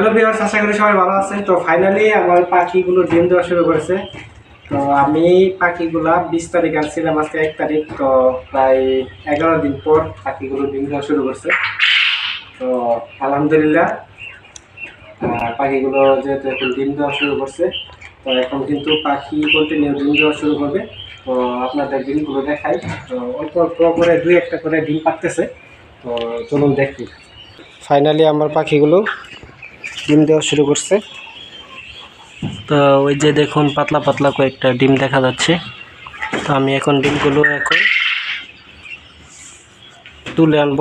Hello viewers আশা করি সবাই ভালো আছেন। তো ফাইনালি আমার পাখিগুলো ডিম দেওয়া শুরু করেছে। তো আমি পাখিগুলা বিশ তারিখ আনছিলাম, আজকে এক তারিখ, তো প্রায় এগারো দিন পর পাখিগুলো ডিম দেওয়া শুরু করছে। তো আলহামদুলিল্লাহ পাখিগুলো যেহেতু এখন ডিম দেওয়া শুরু করছে, তো এখন কিন্তু পাখি কন্টিনিউ ডিম দেওয়া শুরু করবে। তো আপনাদের ডিমগুলো দেখাই। তো অল্প অল্প করে দুই একটা করে ডিম পাততেছে তো চলুন দেখি। ফাইনালি আমার পাখিগুলো ডিম দেওয়া শুরু করছে। তো ওই যে দেখুন, পাতলা পাতলা কয়েকটা ডিম দেখা যাচ্ছে। তো আমি এখন ডিমগুলো এখন তুলে আনব।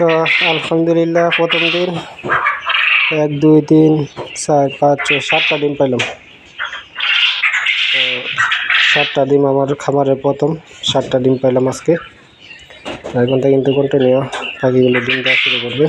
তো আলহামদুলিল্লাহ, প্রথম দিন। এক, দুই, তিন, চার, পাঁচ, ছয়, সাতটা ডিম পাইলাম। তো সাতটা ডিম আমার খামারের প্রথম, সাতটা ডিম পাইলাম আজকে। এখন থেকে কিন্তু কন্টিনিউ পাখিগুলো ডিম দেওয়া শুরু করবে।